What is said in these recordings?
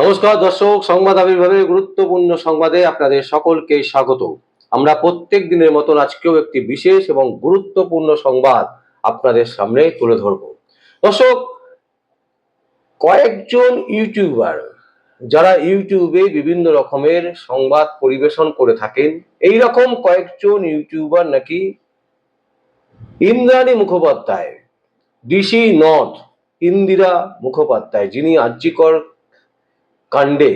নমস্কার দর্শক, সংবাদ আবির্ভাবের গুরুত্বপূর্ণ সংবাদে আপনাদের সকলকে স্বাগত। আমরা প্রত্যেক দিনের মতন আজকেও একটি বিশেষ এবং গুরুত্বপূর্ণ সংবাদ আপনাদের সামনে তুলে ধরব। দর্শক, কয়েকজন ইউটিউবার যারা ইউটিউবে বিভিন্ন রকমের সংবাদ পরিবেশন করে থাকেন, এই রকম কয়েকজন ইউটিউবার নাকি ইন্দ্রাণী মুখোপাধ্যায়, ডিসি নর্থ, ইন্দিরা মুখোপাধ্যায়, যিনি আর্যিকর কাণ্ডে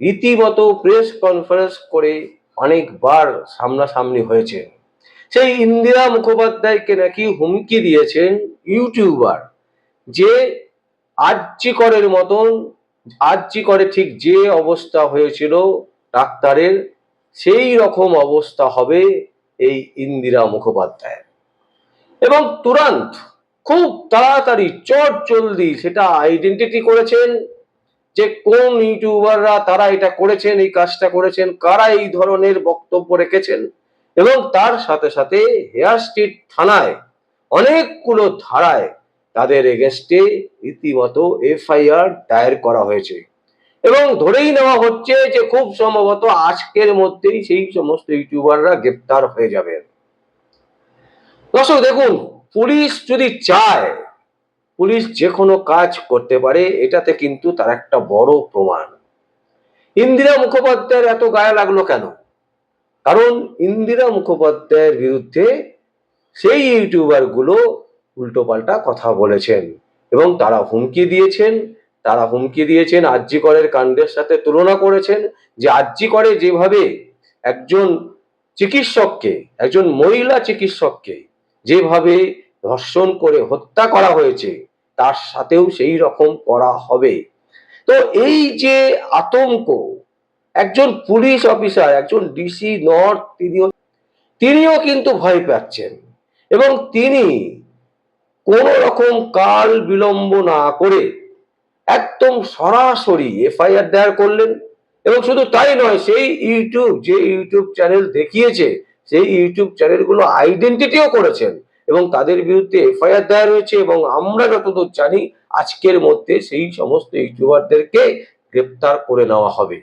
রীতিমতো প্রেস কনফারেন্স করে অনেকবার সামনাসামনি হয়েছে। সেই ইন্দিরা মুখোপাধ্যায়কে নাকি হুমকি দিয়েছেন ইউটিউবার যে আর্জি করের মতন আর্জি করে ঠিক যে অবস্থা হয়েছিল ডাক্তারের, সেই রকম অবস্থা হবে এই ইন্দিরা মুখোপাধ্যায় এবং তুরন্ত খুব তাড়াতাড়ি চট জলদি সেটা আইডেন্টিটি করেছেন যে কোন ইউটিউবাররা তারা এটা করেছেন, এই কাজটা করেছেন, কারা এই ধরনের বক্তব্য রেখেছেন? এবং তার সাথে সাথে হেয়ার স্ট্রিট থানায় অনেকগুলো ধারায় তাদের এগেনস্টে রীতিমতো এফআইআর দায়ের করা হয়েছে। এবং ধরেই নেওয়া হচ্ছে যে খুব সম্ভবত আজকের মধ্যেই সেই সমস্ত ইউটিউবাররা গ্রেপ্তার হয়ে যাবেন দর্শক, দেখুন, পুলিশ যদি চায় পুলিশ যে কোনো কাজ করতে পারে, এটাতে কিন্তু তার একটা বড় প্রমাণ। ইন্দিরা মুখোপাধ্যায়ের এত গায়ে লাগল কেন? কারণ ইন্দিরা মুখোপাধ্যায়ের বিরুদ্ধে সেই ইউটিউবারগুলো উল্টোপাল্টা কথা বলেছেন এবং তারা হুমকি দিয়েছেন, তারা হুমকি দিয়েছেন আর্জি করের কাণ্ডের সাথে তুলনা করেছেন যে আর্জি করে যেভাবে একজন চিকিৎসককে, একজন মহিলা চিকিৎসককে যেভাবে ধর্ষণ করে হত্যা করা হয়েছে, তার সাথেও সেই রকম করা হবে। তো এই যে আতঙ্ক, একজন পুলিশ অফিসার, একজন ডিসি নর্থ তিনিও তিনিও কিন্তু ভয় পাচ্ছেন। এবং তিনি কোন রকম কাল বিলম্ব না করে একদম সরাসরি এফআইআর দায়ের করলেন। এবং শুধু তাই নয়, সেই ইউটিউব, যে ইউটিউব চ্যানেল দেখিয়েছে, সেই ইউটিউব চ্যানেলগুলো আইডেন্টিটিও করেছেন। এবং তাদের বিরুদ্ধে এফআইআর দায়ের হয়েছে এবং আমরা যতদূর জানি আজকের মধ্যে সেই সমস্ত ইউটিউবারদেরকে গ্রেপ্তার করে নেওয়া হবে।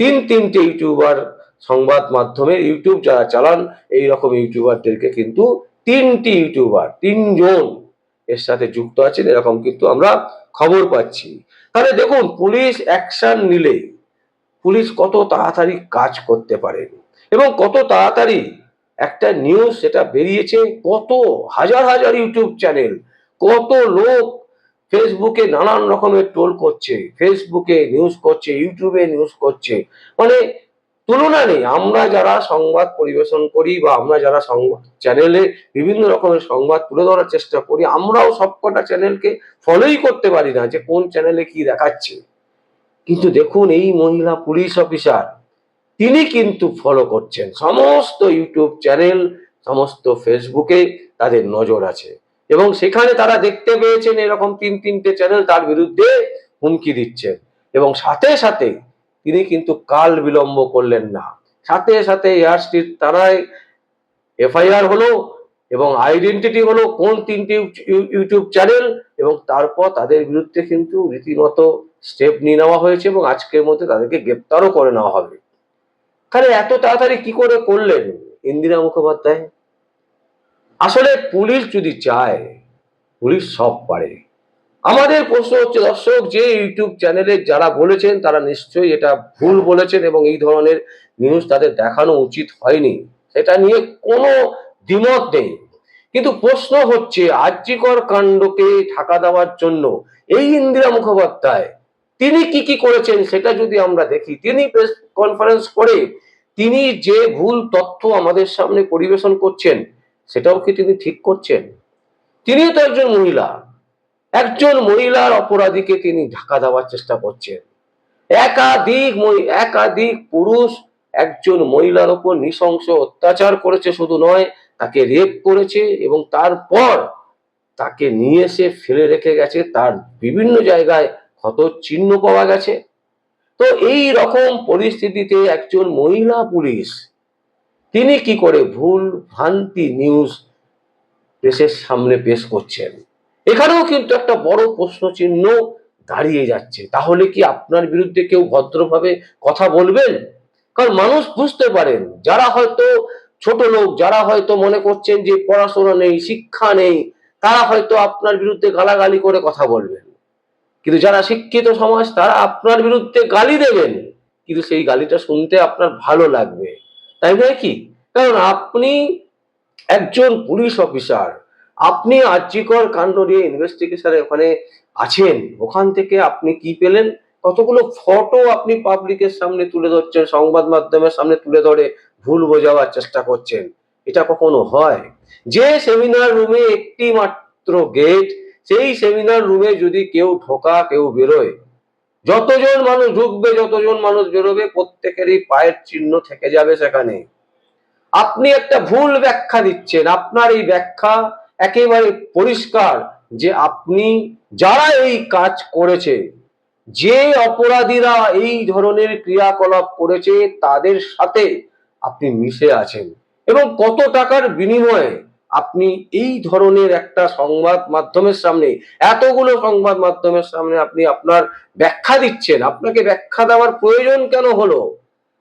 তিন তিনটে ইউটিউবার সংবাদ মাধ্যমে ইউটিউব যারা চালান এই রকম ইউটিউবারদেরকে কিন্তু তিনটি ইউটিউবার, তিনজন এর সাথে যুক্ত আছেন, এরকম কিন্তু আমরা খবর পাচ্ছি। তাহলে দেখুন, পুলিশ অ্যাকশন নিলে পুলিশ কত তাড়াতাড়ি কাজ করতে পারে এবং কত তাড়াতাড়ি একটা নিউজ সেটা বেরিয়েছে কত হাজার হাজার ইউটিউব চ্যানেল কত লোক ফেসবুকে নানান রকমের টোল করছে ফেসবুকে নিউজ করছে ইউটিউবে নিউজ করছে। মানে তুলনা নেই, আমরা যারা সংবাদ পরিবেশন করি বা আমরা যারা সংবাদ চ্যানেলে বিভিন্ন রকমের সংবাদ তুলে ধরার চেষ্টা করি, আমরাও সবকটা চ্যানেলকে ফলোই করতে পারি না যে কোন চ্যানেলে কি দেখাচ্ছে। কিন্তু দেখুন এই মহিলা পুলিশ অফিসার তিনি কিন্তু ফলো করছেন। সমস্ত ইউটিউব চ্যানেল সমস্ত ফেসবুকে তাদের নজর আছে। এবং সেখানে তারা দেখতে পেয়েছেন এরকম তিন, তিনটে চ্যানেল তার বিরুদ্ধে হুমকি দিচ্ছেন। এবং সাথে সাথে তিনি কিন্তু কাল বিলম্ব করলেন না। সাথে সাথে এয়ার স্ট্রিট থানায় এফআইআর হলো এবং আইডেন্টিটি হলো কোন তিনটি ইউ- ইউটিউব চ্যানেল এবং তারপর তাদের বিরুদ্ধে কিন্তু রীতিমতো স্টেপ নিয়ে নেওয়া হয়েছে এবং আজকের মধ্যে তাদেরকে গ্রেপ্তারও করে নেওয়া হবে। তাহলে এত তাড়াতাড়ি কি করে করলেন? ইন্দিরা মুখোপাধ্যায়? আসলে পুলিশ যদি চায়, পুলিশ সব পারে। আমাদের প্রশ্ন হচ্ছে, দর্শক, যে ইউটিউব চ্যানেলে যারা বলেছেন, তারা নিশ্চয়ই এটা ভুল বলেছেন এবং এই ধরনের নিউজ তাদের দেখানো উচিত হয়নি। সেটা নিয়ে কোনো দ্বিমত নেই। কিন্তু প্রশ্ন হচ্ছে, আর্যিকর কাণ্ডকে ঢাকা দেওয়ার জন্য এই ইন্দিরা মুখোপাধ্যায় তিনি কি কি করেছেন সেটা যদি আমরা দেখি, তিনি প্রেস কনফারেন্স করে তিনি যে ভুল তথ্য আমাদের সামনে পরিবেশন করছেন, সেটাও কি তিনি ঠিক করছেন? তিনিও তো একজন মহিলা। একজন মহিলার অপরাধীকে তিনি ঢাকা দেওয়ার চেষ্টা করছেন। একাধিক একাধিক পুরুষ একজন মহিলার ওপর নৃশংস অত্যাচার করেছে, শুধু নয়, তাকে রেপ করেছে এবং তারপর তাকে নিয়ে এসে ফেলে রেখে গেছে, তার বিভিন্ন জায়গায় ক্ষত চিহ্ন পাওয়া গেছে। তো এই রকম পরিস্থিতিতে একজন মহিলা পুলিশ, তিনি কি করে ভুল ভ্রান্তি নিউজ প্রেসের সামনে পেশ করছেন? এখানেও কিন্তু একটা বড় প্রশ্ন চিহ্ন দাঁড়িয়ে যাচ্ছে। তাহলে কি আপনার বিরুদ্ধে কেউ ভদ্রভাবে কথা বলবেন? কারণ মানুষ বুঝতে পারেন, যারা হয়তো ছোট লোক, যারা হয়তো মনে করছেন যে পড়াশোনা নেই, শিক্ষা নেই, তারা হয়তো আপনার বিরুদ্ধে গালাগালি করে কথা বলবেন। কিন্তু যারা শিক্ষিত সমাজ, তারা আপনার বিরুদ্ধে গালি দেবেন। কিন্তু সেই গালিটা শুনতে আপনার ভালো লাগবে। তাই নয় কি? কারণ আপনি একজন পুলিশ অফিসার। আপনি আর্যিকর কাণ্ড নিয়ে ইনভেস্টিগেশনে ওখানে আছেন। ওখান থেকে আপনি কি পেলেন? কতগুলো ফটো আপনি পাবলিকের সামনে তুলে ধরছেন, সংবাদ মাধ্যমের সামনে তুলে ধরে ভুল বোঝাবার চেষ্টা করছেন। এটা কখনো হয়? যে সেমিনার রুমে একটি মাত্র গেট সেই সেমিনার রুমে যদি কেউ ঢোকা, কেউ বেরোয়, যতজন মানুষ ঢুকবে, যতজন মানুষ বেরোবে, প্রত্যেকেরই পায়ের চিহ্ন থেকে যাবে সেখানে। আপনি একটা ভুল ব্যাখ্যা দিচ্ছেন, আপনার এই ব্যাখ্যা একেবারে পরিষ্কার যে আপনি যারা এই কাজ করেছে, যে অপরাধীরা এই ধরনের ক্রিয়াকলাপ করেছে, তাদের সাথে আপনি মিশে আছেন এবং কত টাকার বিনিময়ে আপনি এই ধরনের একটা সংবাদ মাধ্যমের সামনে, এতগুলো সংবাদ মাধ্যমের সামনে আপনি আপনার ব্যাখ্যা দিচ্ছেন। আপনাকে ব্যাখ্যা দেওয়ার প্রয়োজন কেন হলো?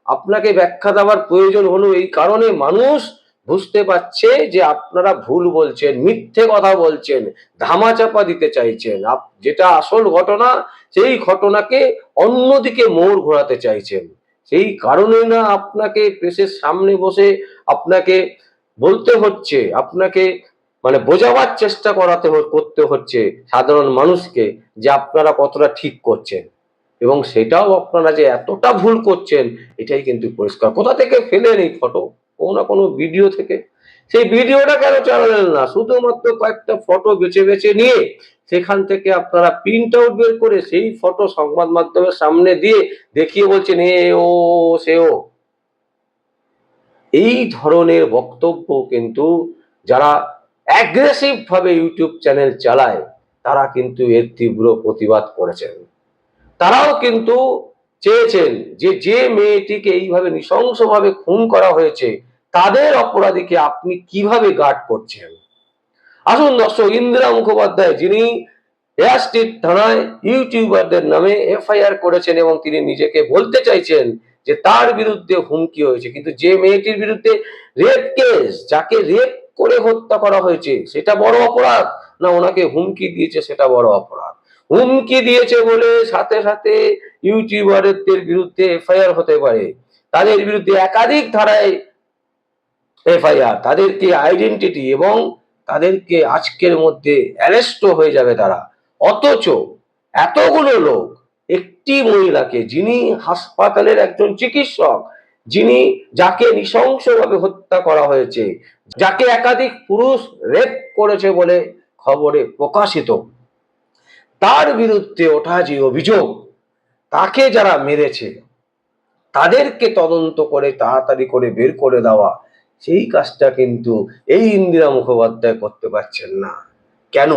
আপনাকে ব্যাখ্যা দেওয়ার প্রয়োজন হলো এই কারণে মানুষ বুঝতে পারছে যে আপনারা ভুল বলছেন, মিথ্যে কথা বলছেন, ধামাচাপা দিতে চাইছেন। যেটা আসল ঘটনা, সেই ঘটনাকে অন্যদিকে মোড় ঘোরাতে চাইছেন। সেই কারণে না আপনাকে প্রেসের সামনে বসে আপনাকে বলতে হচ্ছে, আপনাকে মানে বোঝাবার চেষ্টা করাতে করতে হচ্ছে সাধারণ মানুষকে যে আপনারা কতটা ঠিক করছেন। এবং সেটাও আপনারা যে এতটা ভুল করছেন, এটাই কিন্তু পরিষ্কার। কোথা থেকে ফেলেন এই ফটো? কোনো না কোনো ভিডিও থেকে। সেই ভিডিওটা কেন চালালেন না? শুধুমাত্র কয়েকটা ফটো বেছে বেছে নিয়ে সেখান থেকে আপনারা প্রিন্ট আউট বের করে সেই ফটো সংবাদ মাধ্যমের সামনে দিয়ে দেখিয়ে বলছেন, এ, ও, সে, ও। এই ধরনের বক্তব্য কিন্তু যারা অ্যাগ্রেসিভ ভাবে ইউটিউব চ্যানেল চালায়, তারা কিন্তু এর তীব্র প্রতিবাদ করেছেন। তারাও কিন্তু চেয়েছেন যে যে মেয়েটিকে এইভাবে নৃশংসভাবে খুন করা হয়েছে, তাদের অপরাধীকে আপনি কীভাবে গার্ড করছেন? আসুন দর্শক, ইন্দিরা মুখোপাধ্যায়, যিনি এয়ার থানায় ইউটিউবারদের নামে এফআইআর করেছেন এবং তিনি নিজেকে বলতে চাইছেন যে তার বিরুদ্ধে হুমকি হয়েছে, কিন্তু যে মেয়েটির বিরুদ্ধে রেপ কেস যাকে রেপ করে হত্যা করা হয়েছে, সেটা বড় অপরাধ? না, ওনাকে হুমকি দিয়েছে সেটা বড় অপরাধ। হুমকি দিয়েছে বলে সাথে সাথে ইউটিউবারদের বিরুদ্ধে এফআইআর হতে পারে। তাদের বিরুদ্ধে একাধিক ধারায় এফআইআর। তাদেরকে আইডেন্টিটি এবং তাদেরকে আজকের মধ্যে অ্যারেস্টও হয়ে যাবে তারা। অথচ এতগুলো লোক একটি মহিলাকে, যিনি হাসপাতালের একজন চিকিৎসক, যিনি যাকে নৃশংসভাবে হত্যা করা হয়েছে, যাকে একাধিক পুরুষ রেপ করেছে বলে খবরে প্রকাশিত। তার বিরুদ্ধে ওঠা যে অভিযোগ, তাকে যারা মেরেছে, তাদেরকে তদন্ত করে তাড়াতাড়ি করে বের করে দেওয়া, সেই কাজটা কিন্তু এই ইন্দিরা মুখোপাধ্যায় করতে পারছেন না। কেন?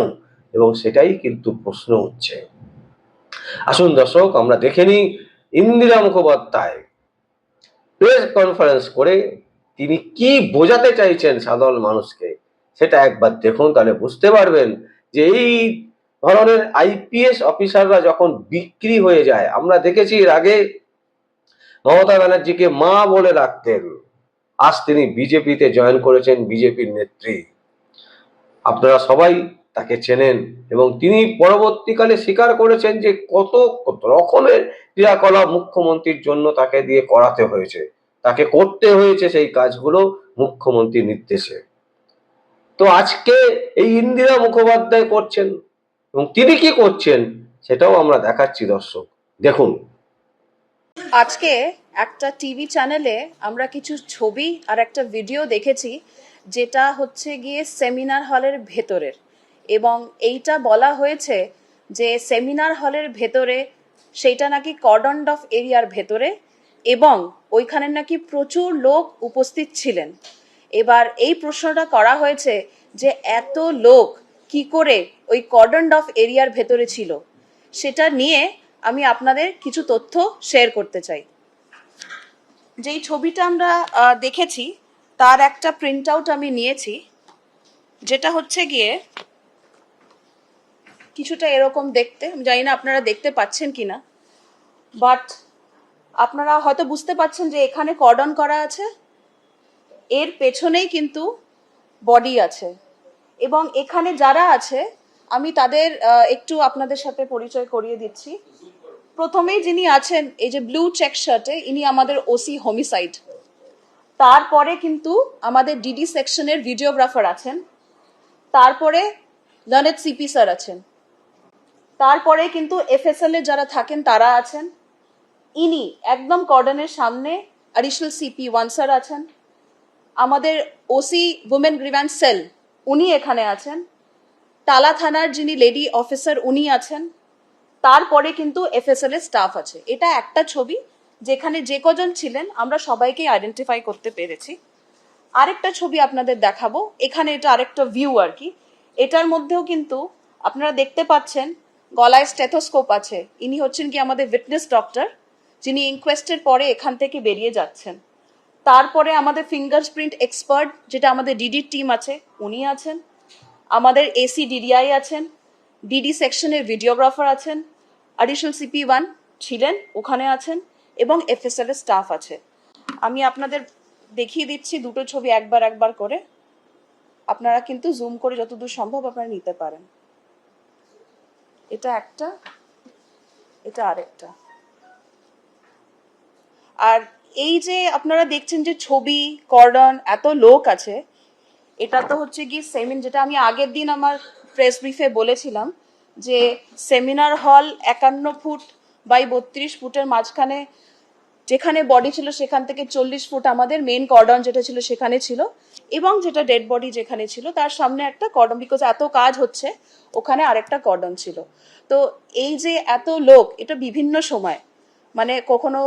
এবং সেটাই কিন্তু প্রশ্ন হচ্ছে আসুন দর্শক, আমরা দেখে নিই ইন্দিরা মুখোপাধ্যায়। প্রেস কনফারেন্স করে তিনি কি বোঝাতে চাইছেন সাধারণ মানুষকে? সেটা একবার দেখুন, তাহলে বুঝতে পারবেন যে এই ধরনের আইপিএস অফিসাররা যখন বিক্রি হয়ে যায়, আমরা দেখেছি এর আগে মমতা ব্যানার্জিকে মা বলে রাখতেন আজ তিনি বিজেপিতে জয়েন করেছেন, বিজেপির নেত্রী। আপনারা সবাই তাকে চেনেন এবং তিনি পরবর্তীকালে স্বীকার করেছেন যে কত রকমের ক্রিয়াকলাপ মুখ্যমন্ত্রীর জন্য তাকে দিয়ে করাতে হয়েছে। তাকে করতে হয়েছে সেই কাজগুলো মুখ্যমন্ত্রীর নির্দেশে। তো আজকে এই ইন্দিরা মুখোপাধ্যায় করছেন এবং তিনি কি করছেন সেটাও আমরা দেখাচ্ছি দর্শক। দেখুন। আজকে একটা টিভি চ্যানেলে আমরা কিছু ছবি আর একটা ভিডিও দেখেছি যেটা হচ্ছে গিয়ে সেমিনার হলের ভেতরের। এবং এইটা বলা হয়েছে যে সেমিনার হলের ভেতরে সেইটা নাকি কর্ডন অফ এরিয়ার ভেতরে এবং ওইখানে নাকি প্রচুর লোক উপস্থিত ছিলেন। এবার এই প্রশ্নটা করা হয়েছে যে এত লোক কি করে ওই কর্ডন অফ এরিয়ার ভেতরে ছিল? সেটা নিয়ে আমি আপনাদের কিছু তথ্য শেয়ার করতে চাই। যেই ছবিটা আমরা দেখেছি, তার একটা প্রিন্ট আউট আমি নিয়েছি, যেটা হচ্ছে গিয়ে কিছুটা এরকম দেখতে, আমি জানি না আপনারা দেখতে পাচ্ছেন কি না বাট আপনারা হয়তো বুঝতে পাচ্ছেন যে এখানে কর্ডন করা আছে, এর পেছনেই কিন্তু বডি আছে, এবং এখানে যারা আছে, আমি তাদের একটু আপনাদের সাথে পরিচয় করিয়ে দিচ্ছি। প্রথমেই যিনি আছেন, এই যে ব্লু চেক শার্টে ইনি আমাদের ওসি হোমিসাইড তারপরে কিন্তু আমাদের ডিডি সেকশনের ভিডিওগ্রাফার আছেন। তারপরে লনেট সিপি স্যার আছেন। তারপরে কিন্তু এফএসএল এর যারা থাকেন, তারা আছেন। ইনি একদম কর্ডনের সামনে অ্যাডিশনাল সিপি ওয়ান স্যার আছেন। আমাদের ওসি উমেন গ্রিভ্যান্স সেল উনি এখানে আছেন। টালা থানার যিনি লেডি অফিসার উনি আছেন। তারপরে কিন্তু এফএসএল এর স্টাফ আছে। এটা একটা ছবি যেখানে যে কজন ছিলেন, আমরা সবাইকে আইডেন্টিফাই করতে পেরেছি। আরেকটা ছবি আপনাদের দেখাবো। এখানে এটা আরেকটা ভিউ আর কি। এটার মধ্যেও কিন্তু আপনারা দেখতে পাচ্ছেন গলায় স্টেথোস্কোপ আছে। ইনি হচ্ছেন কি আমাদের উইটনেস ডক্টর যিনি ইনকোয়েস্টের পরে এখান থেকে বেরিয়ে যাচ্ছেন। তারপরে আমাদের ফিঙ্গার প্রিন্ট এক্সপার্ট যেটা আমাদের ডিডির টিম আছে, উনি আছেন। আমাদের এসি ডিডিআই আছেন ডিডি সেকশনের ভিডিওগ্রাফার আছেন অ্যাডিশনাল সিপি ওয়ান ছিলেন, ওখানে আছেন, এবং এফএসএল এর স্টাফ আছে। আমি আপনাদের দেখিয়ে দিচ্ছি দুটো ছবি একবার একবার করে। আপনারা কিন্তু জুম করে যতদূর সম্ভব আপনারা নিতে পারেন। এটা একটা, এটা আরেকটা। আর এই যে আপনারা দেখছেন যে ছবি, কর্ডন, এত লোক আছে, এটা তো হচ্ছে গিয়ে সেমিন, যেটা আমি আগের দিন আমার প্রেস ব্রিফে বলেছিলাম, যে সেমিনার হল একান্ন ফুট বাই বত্রিশ ফুটের মাঝখানে যেখানে বডি ছিল সেখান থেকে চল্লিশ ফুট আমাদের মেন কর্ডন যেটা ছিল সেখানে ছিল এবং যেটা ডেড বডি যেখানে ছিল, তার সামনে একটা কর্ডন বিকজ এত কাজ হচ্ছে, ওখানে আরেকটা কর্ডন ছিল। তো এই যে এত লোক, এটা বিভিন্ন সময়। মানে কখনো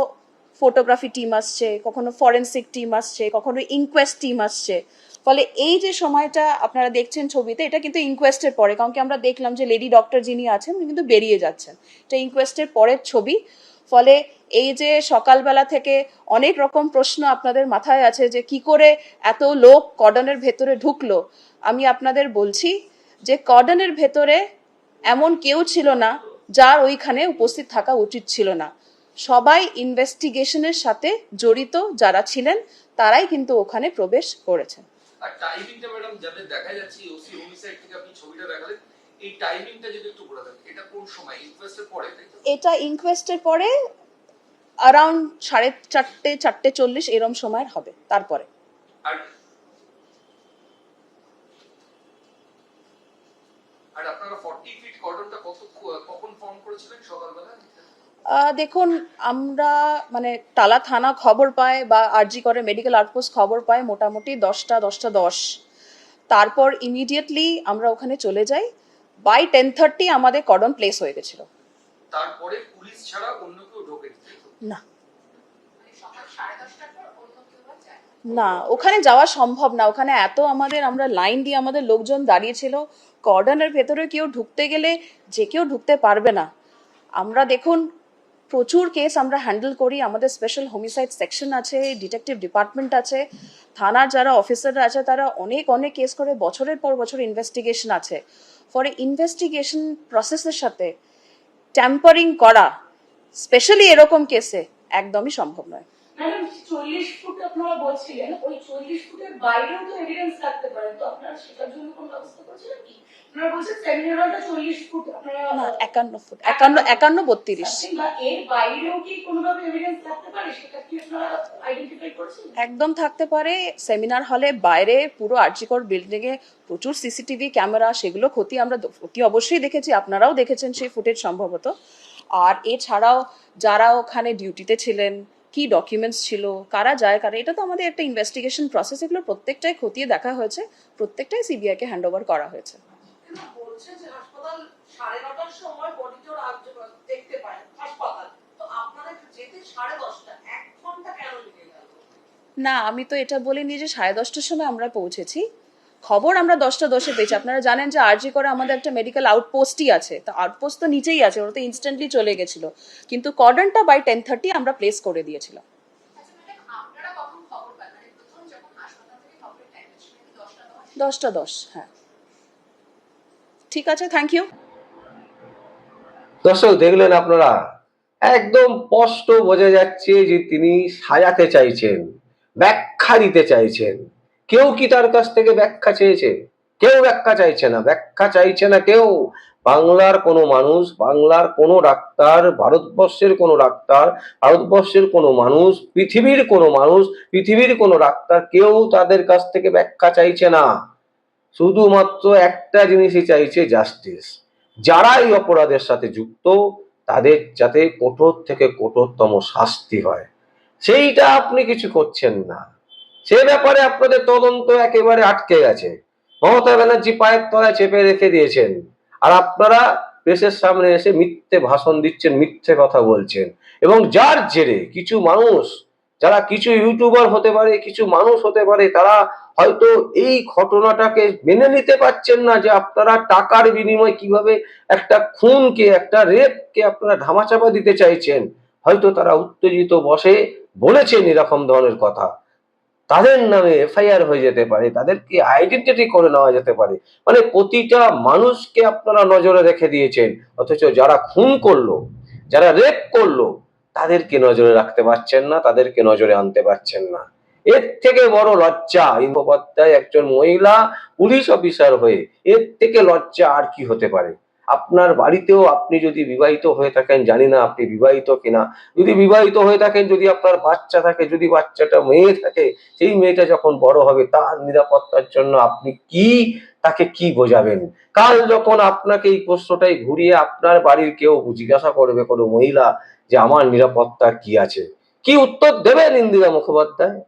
ফটোগ্রাফি টিম আসছে, কখনো ফরেন্সিক টিম আসছে, কখনো ইনকোয়েস্ট টিম আসছে। ফলে এই যে সময়টা আপনারা দেখছেন ছবিতে, এটা কিন্তু ইনকোয়েস্টের পরে, কারণ কি আমরা দেখলাম যে লেডি ডক্টর যিনি আছেন, উনি কিন্তু বেরিয়ে যাচ্ছেন। এটা ইনকোয়েস্টের পরের ছবি। ফলে এই যে সকালবেলা থেকে অনেক রকম প্রশ্ন আপনাদের মাথায় আছে যে কি করে এত লোক কর্ডনের ভেতরে ঢুকলো আমি আপনাদের বলছি যে কর্ডনের ভেতরে এমন কেউ ছিল না যার ওইখানে উপস্থিত থাকা উচিত ছিল না। সবাই ইনভেস্টিগেশনের সাথে জড়িত যারা ছিলেন তারাই কিন্তু ওখানে প্রবেশ করেছেন। আর টাইমিংটা ম্যাডাম যাদের দেখা যাচ্ছে ওসি হোমিসাইড থেকে আপনি ছবিটা দেখালেন এই টাইমিংটা যদি একটু বলে দেন এটা কোন সময়? ইনকোয়েস্টের পরে এটা ইনকোয়েস্টের পরে অ্যারাউন্ড সাড়ে চারটে চারটে চল্লিশ এরম সময়ের হবে তারপরে। আর আর আপনারা 40 ফিট কর্ডনটা কত কখন ফর্ম করেছিলেন সকালবেলা আহ, দেখুন আমরা মানে টালা থানা খবর পায় বা আরজি করে মেডিকেল আউটপোস্ট খবর পায় মোটামুটি দশটা দশটা দশ। তারপর ইমিডিয়েটলি আমরা ওখানে চলে যাই। বাই টেন থার্টি আমাদের কর্ডন প্লেস হয়ে গেছিল। তারপরে পুলিশ ছাড়া অন্য? না। না, ওখানে যাওয়া সম্ভব না। ওখানে এত আমাদের, আমরা লাইন দিয়ে আমাদের লোকজন দাঁড়িয়েছিল। কর্ডনের ভেতরে কেউ ঢুকতে গেলে যে কেউ ঢুকতে পারবে না। আমরা দেখুন, প্রচুর কেস আমরা হ্যান্ডেল করি। আমাদের স্পেশাল হোমিসাইড সেকশন আছে ডিটেকটিভ ডিপার্টমেন্ট আছে। থানার যারা অফিসাররা আছে, তারা অনেক অনেক কেস করে। বছরের পর বছর ইনভেস্টিগেশন আছে। ফলে ইনভেস্টিগেশন প্রসেসের সাথে ট্যাম্পারিং করা স্পেশালি এরকম কেসে একদমই সম্ভব নয়। ফুট আপনারা বলছিলেন ওই ফুটের বাইরেও তো এভিডেন্স রাখতে পারেন তো আপনারা সেটার জন্য কোনো ব্যবস্থা করেছিলেন কি? আপনারা বলছেন সেমিনার হলটা চল্লিশ ফুট আপনারা একান্ন ফুট একান্ন একান্ন বত্রিশ। এর বাইরেও কি কোনোভাবে এভিডেন্স রাখতে পারে? সেটা কি আপনারা আইডেন্টিফাই করেছেন? একদম থাকতে পারে সেমিনার হলে বাইরে পুরো আর্জিকর বিল্ডিং এ প্রচুর সিসিটিভি ক্যামেরা সেগুলো ক্ষতি আমরা অতি অবশ্যই দেখেছি আপনারাও দেখেছেন সেই ফুটেজ সম্ভবত। আর এছাড়াও যারা ওখানে ডিউটিতে ছিলেন কি ডকুমেন্টস ছিল কারা যায় কারা এটা তো আমাদের একটা ইনভেস্টিগেশন প্রসেস এগুলো প্রত্যেকটাই খতিয়ে দেখা হয়েছে প্রত্যেকটাই সিবিআই কে হ্যান্ড ওভার করা হয়েছে। না আমি তো এটা বলিনি যে সাড়ে দশটার সময় আমরা পৌঁছেছি। খবর আমরা দশটা দশে পেয়েছি। আপনারা জানেন যে আরজি করে আমাদের একটা মেডিকেল আউটপোস্টই আছে। তো আউটপোস্ট তো নিচেই আছে, ওরা তো ইনস্ট্যান্টলি চলে গেছিল। কিন্তু কর্ডনটা বাই টেন থার্টি আমরা প্লেস করে দিয়েছিলাম। দশটা দশ হ্যাঁ। ঠিক আছে থ্যাংক ইউ দর্শক, দেখলেন আপনারা, একদম স্পষ্ট বোঝা যাচ্ছে যে তিনি সাজাতে চাইছেন, ব্যাখ্যা দিতে চাইছেন। কেউ কি তার কাছ থেকে ব্যাখ্যা চেয়েছে? কেউ ব্যাখ্যা চাইছে না, ব্যাখ্যা চাইছে না কেউ। বাংলার কোনো মানুষ, বাংলার কোনো ডাক্তার, ভারতবর্ষের কোনো ডাক্তার, ভারতবর্ষের কোনো মানুষ, পৃথিবীর কোনো মানুষ, পৃথিবীর কোনো ডাক্তার, কেউ তাদের কাছ থেকে ব্যাখ্যা চাইছে না। শুধুমাত্র একটা জিনিসই চাইছে জাস্টিস যারা এই অপরাধের সাথে যুক্ত, তাদের যাতে কঠোর থেকে কঠোরতম শাস্তি হয়। সেইটা আপনি কিছু করছেন না। সে ব্যাপারে আপনাদের তদন্ত একেবারে আটকে গেছে। মমতা ব্যানার্জি পায়ের তলায় চেপে রেখে দিয়েছেন। আর আপনারা প্রেসের সামনে এসে মিথ্যে ভাষণ দিচ্ছেন, মিথ্যে কথা বলছেন। এবং যার জেরে কিছু মানুষ, যারা কিছু ইউটিউবার হতে পারে, কিছু মানুষ হতে পারে, তারা হয়তো এই ঘটনাটাকে মেনে নিতে পারছেন না যে আপনারা টাকার বিনিময়ে কীভাবে একটা খুনকে, একটা রেপকে আপনারা ধামাচাপা দিতে চাইছেন। হয়তো তারা উত্তেজিত বসে বলেছেন এরকম ধরনের কথা। তাদের নামে এফআইআর হয়ে যেতে পারে, তাদেরকে আইডেন্টিটি করে নেওয়া যেতে পারে। মানে প্রতিটা মানুষকে আপনারা নজরে রেখে দিয়েছেন, অথচ যারা খুন করল, যারা রেপ করল, তাদেরকে নজরে রাখতে পারছেন না, তাদেরকে নজরে আনতে পারছেন না। এর থেকে বড় লজ্জা এই মুখোপাধ্যায় একজন মহিলা পুলিশ অফিসার হয়ে, এর থেকে লজ্জা আর কি হতে পারে? আপনার বাড়িতেও আপনি যদি বিবাহিত হয়ে থাকেন, জানি না আপনি বিবাহিত কিনা, যদি বিবাহিত হয়ে থাকেন, যদি আপনার বাচ্চা থাকে, যদি বাচ্চাটা মেয়ে থাকে, সেই মেয়েটা যখন বড় হবে, তার নিরাপত্তার জন্য আপনি কি, তাকে কি বোঝাবেন? কাল যখন আপনাকে এই প্রশ্নটাই ঘুরিয়ে আপনার বাড়ির কেউ জিজ্ঞাসা করবে কোনো মহিলা যে, আমার নিরাপত্তা কি আছে? কি উত্তর দেবেন ইন্দিরা মুখোপাধ্যায়?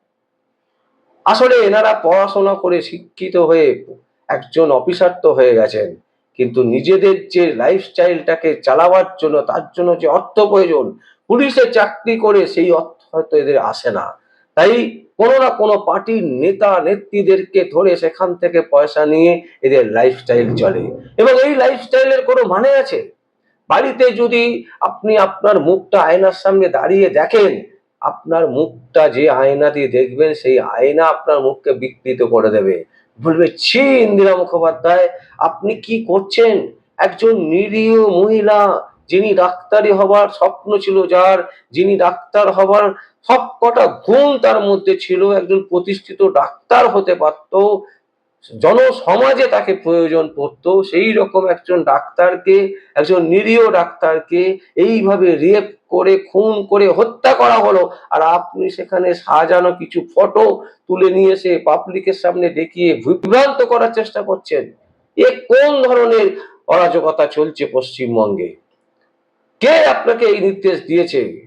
আসলে এনারা পড়াশোনা করে শিক্ষিত হয়ে একজন অফিসার তো হয়ে গেছেন। কিন্তু নিজেদের যে লাইফস্টাইলটাকে চালাবার জন্য, তার জন্য যে অর্থ প্রয়োজন, পুলিশে চাকরি করে সেই অর্থ হয়তো এদের আসে না। তাই কোনো না কোনো পার্টির নেতা, নেত্রীদেরকে ধরে সেখান থেকে পয়সা নিয়ে এদের লাইফস্টাইল চলে। এবং এই লাইফস্টাইলের কোনো মানে আছে? বাড়িতে যদি আপনি আপনার মুখটা আয়নার সামনে দাঁড়িয়ে দেখেন, আপনার মুখটা যে আয়না দিয়ে দেখবেন, সেই আয়না আপনার মুখকে বিকৃত করে দেবে। বলবে, ছি ইন্দিরা মুখোপাধ্যায়, আপনি কি করছেন? একজন নিরীহ মহিলা যিনি ডাক্তারি হবার স্বপ্ন ছিল যার, যিনি ডাক্তার হবার সব কটা গুণ তার মধ্যে ছিল, একজন প্রতিষ্ঠিত ডাক্তার হতে পারত জনসমাজে তাকে প্রয়োজন পড়তো, সেই রকম একজন ডাক্তারকে, একজন নিরীহ ডাক্তারকে এইভাবে রেপ করে, খুন করে হত্যা করা হলো। আর আপনি সেখানে সাজানো কিছু ফটো তুলে নিয়ে এসে পাবলিকের সামনে দেখিয়ে বিভ্রান্ত করার চেষ্টা করছেন। এ কোন ধরনের অরাজকতা চলছে পশ্চিমবঙ্গে? কে আপনাকে এই নির্দেশ দিয়েছে?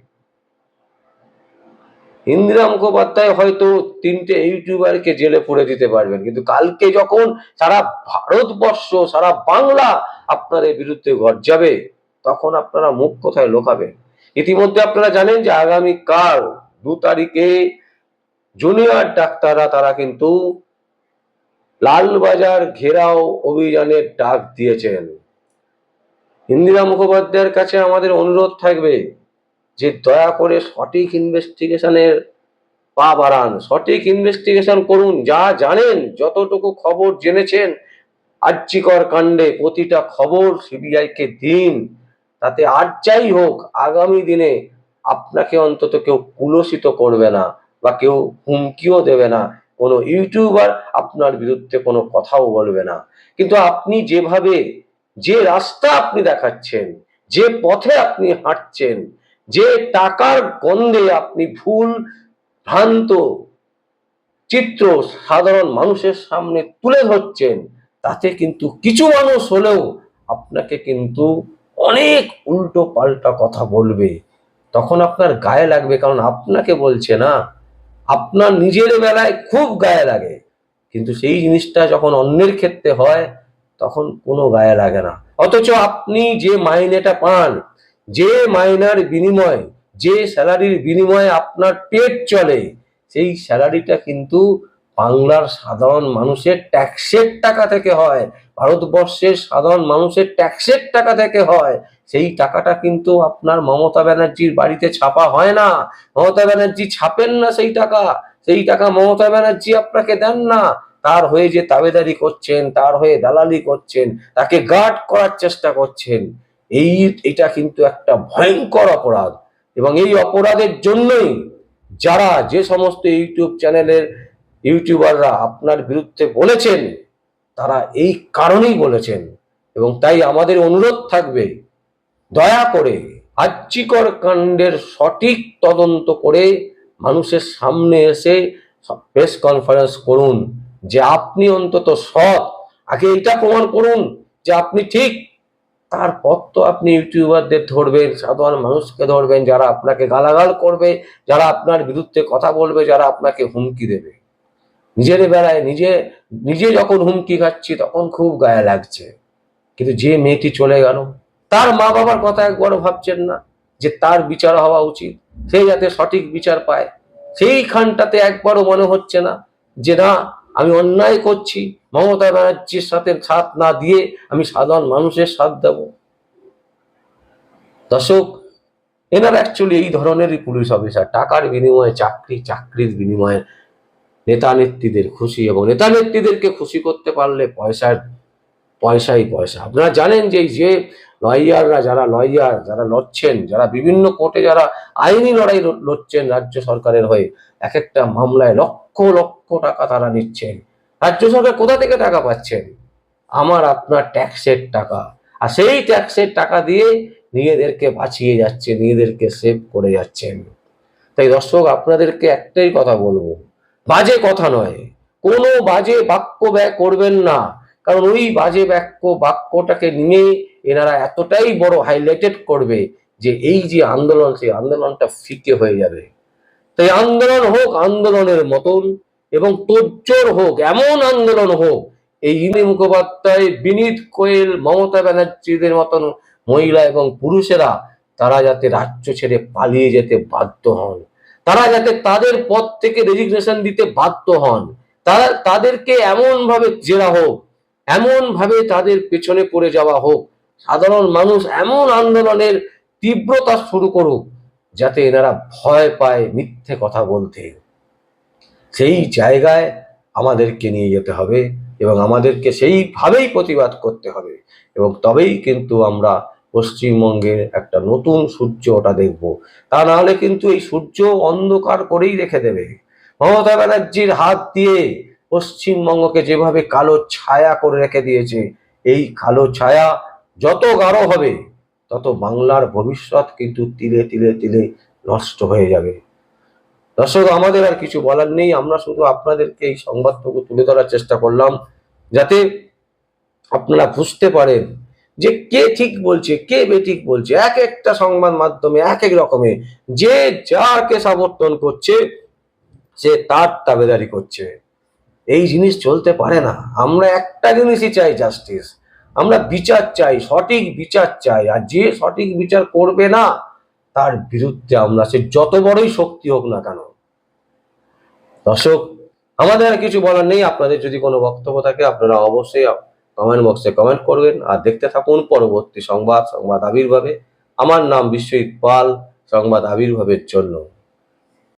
ইন্দিরা মুখোপাধ্যায় হয়তো তিনটে ইউটিউবারকে জেলে পুরে দিতে পারবেন। কিন্তু কালকে যখন সারা ভারতবর্ষ, সারা বাংলা আপনাদের বিরুদ্ধে গর্জাবে, তখন আপনারা মুখ কোথায় লোকাবেন? ইতিমধ্যে আপনারা জানেন যে আগামী কাল দু তারিখে জুনিয়র ডাক্তাররা তারা কিন্তু লালবাজার ঘেরাও অভিযানের ডাক দিয়েছেন। ইন্দিরা মুখোপাধ্যায়ের কাছে আমাদের অনুরোধ থাকবে যে দয়া করে সঠিক ইনভেস্টিগেশনের পা বাড়ান, সঠিক ইনভেস্টিগেশন করুন, যা জানেন, যতটুকু খবর জেনেছেন, আর্যিকর কাণ্ডে প্রতিটা খবর সিবিআই কে দিন। তাতে আর যাই হোক, আগামী দিনে আপনাকে অন্তত কেউ কুলসিত করবে না বা কেউ হুমকিও দেবে না। কোনো ইউটিউবার আপনার বিরুদ্ধে কোনো কথাও বলবে না। কিন্তু আপনি যেভাবে যে রাস্তা আপনি দেখাচ্ছেন, যে পথে আপনি হাঁটছেন যে টাকার গন্ধে আপনি ভুল, ভ্রান্ত চিত্র সাধারণ মানুষের সামনে তুলে ধরছেন, তাতে কিন্তু কিছু মানুষ হলেও আপনাকে কিন্তু অনেক উল্টো পাল্টা কথা বলবে। তখন আপনার গায়ে লাগবে, কারণ আপনাকে বলছে না, আপনার নিজের বেলায় খুব গায়ে লাগে। কিন্তু সেই জিনিসটা যখন অন্যের ক্ষেত্রে হয়, তখন কোনো গায়ে লাগে না। অথচ আপনি যে মাইনেটা পান যে মাইনার বিনিময়, যে স্যালারির বিনিময়ে আপনার পেট চলে, সেই স্যালারিটা কিন্তু বাংলার সাধারণ মানুষের ট্যাক্সের টাকা থেকে হয়, ভারতবর্ষের সাধারণ মানুষের ট্যাক্সের টাকা থেকে হয়। সেই টাকাটা কিন্তু আপনার মমতা ব্যানার্জির বাড়িতে ছাপা হয় না। মমতা ব্যানার্জি ছাপেন না সেই টাকা। সেই টাকা মমতা ব্যানার্জি আপনাকে দেন না। তার হয়ে যে তাবেদারি করছেন, তার হয়ে দালালি করছেন, তাকে গার্ড করার চেষ্টা করছেন। এই, এটা কিন্তু একটা ভয়ঙ্কর অপরাধ। এবং এই অপরাধের জন্যই যারা যে সমস্ত ইউটিউব চ্যানেলের ইউটিউবাররা আপনার বিরুদ্ধে বলেছেন, তারা এই কারণেই বলেছেন। এবং তাই আমাদের অনুরোধ থাকবে, দয়া করে আর্যিকর কাণ্ডের সঠিক তদন্ত করে মানুষের সামনে এসে প্রেস কনফারেন্স করুন যে আপনি অন্তত সৎ। আগে এটা প্রমাণ করুন যে আপনি ঠিক। তারপর তো আপনি ইউটিউবারদের ধরবেন, সাধারণ মানুষকে ধরবেন, যারা আপনাকে গালাগাল করবে, যারা আপনার বিরুদ্ধে কথা বলবে, যারা আপনাকে হুমকি দেবে। নিজের বেলায় নিজে নিজে যখন হুমকি খাচ্ছি, তখন খুব গায়ে লাগছে। কিন্তু যে মেয়েটি চলে গেল, তার মা বাবার কথা একবারও ভাবছেন না যে তার বিচার হওয়া উচিত। সে যাতে সঠিক বিচার পায়, সেইখানটাতে একবারও মনে হচ্ছে না যে না আমি অন্যায় করছি, মমতা ব্যানার্জির সাথে সাথ না দিয়ে আমি সাধারণ মানুষের সাথ দেব। দর্শক, এনার অ্যাকচুয়ালি এই ধরনেরই পুলিশ অফিসার টাকার বিনিময়ে চাকরি, চাকরির বিনিময়ে নেতা নেত্রীদের খুশি এবং নেতা নেত্রীদেরকে খুশি করতে পারলে পয়সার, পয়সাই পয়সা। আপনারা জানেন যে যে লয়াররা যারা লয়ার যারা লড়ছেন, যারা বিভিন্ন কোর্টে যারা আইনি লড়াই লড়ছেন রাজ্য সরকারের হয়ে এক একটা মামলায় লক্ষ লক্ষ টাকা তারা নিচ্ছেন। রাজ্য সরকার কোথা থেকে টাকা পাচ্ছেন? আমার আপনার ট্যাক্সের টাকা। আর সেই ট্যাক্সের টাকা দিয়ে নিজেদেরকে বাঁচিয়ে যাচ্ছে, নিজেদেরকে সেভ করে যাচ্ছেন। তাই দর্শক, আপনাদেরকে একটাই কথা বলব। বাজে কথা নয়। কোনো বাজে বাক্য ব্যয় করবেন না। কারণ ওই বাজে বাক্য, বাক্যটাকে নিয়ে এনারা এতটাই বড় হাইলাইটেড করবে যে এই যে আন্দোলন, সেই আন্দোলনটা ফিকে হয়ে যাবে। তাই আন্দোলন হোক আন্দোলনের মতন এবং তোজ্জোর হোক, এমন আন্দোলন হোক, এই ইনি মুখোপাধ্যায়, বিনীত কোয়েল, মমতা ব্যানার্জিদের মতন মহিলা এবং পুরুষেরা, তারা যাতে রাজ্য ছেড়ে পালিয়ে যেতে বাধ্য হন, তারা যাতে তাদের পদ থেকে রেজিগনেশন দিতে বাধ্য হন, তারা, তাদেরকে এমন ভাবে জেরা হোক এমন ভাবে তাদের পেছনে পড়ে যাওয়া হোক, সাধারণ মানুষ এমন আন্দোলনের তীব্রতা শুরু করুক, যাতে এনারা ভয় পায় মিথ্যে কথা বলতে। সেই জায়গায় আমাদেরকে নিয়ে যেতে হবে এবং আমাদেরকে সেইভাবেই প্রতিবাদ করতে হবে। এবং তবেই কিন্তু আমরা পশ্চিমবঙ্গের একটা নতুন সূর্য ওটা দেখব। তা না হলে কিন্তু এই সূর্য অন্ধকার করেই রেখে দেবে। মমতা ব্যানার্জির হাত দিয়ে পশ্চিমবঙ্গকে যেভাবে কালো ছায়া করে রেখে দিয়েছে, এই কালো ছায়া যত গাঢ় হবে, তত বাংলার ভবিষ্যৎ কিন্তু তিলে তিলে তিলে নষ্ট হয়ে যাবে। দর্শক, আমাদের আর কিছু বলার নেই। আমরা শুধু আপনাদেরকে এই সংবাদটুকু তুলে ধরার চেষ্টা করলাম, যাতে আপনারা বুঝতে পারেন যে কে ঠিক বলছে, কে বেঠিক বলছে। এক একটা সংবাদ মাধ্যমে, এক এক রকমের যে যাকে সমর্থন করছে, সে তার দাবেদারি করছে। এই জিনিস চলতে পারে না। আমরা একটা জিনিসই চাই জাস্টিস আমরা বিচার চাই, সঠিক বিচার চাই। আর যে সঠিক বিচার করবে না তার বিরুদ্ধে আমরা সে যত বড়ই শক্তি হোক না কেন, দর্শক, আমাদের আর কিছু বলার নেই। আপনাদের যদি কোনো বক্তব্য থাকে, আপনারা অবশ্যই কমেন্ট বক্সে কমেন্ট করবেন। আর দেখতে থাকুন পরবর্তী সংবাদ সংবাদ আবির্ভাবে। আমার নাম বিশ্বজিৎ পাল, সংবাদ আবির্ভাবের জন্য।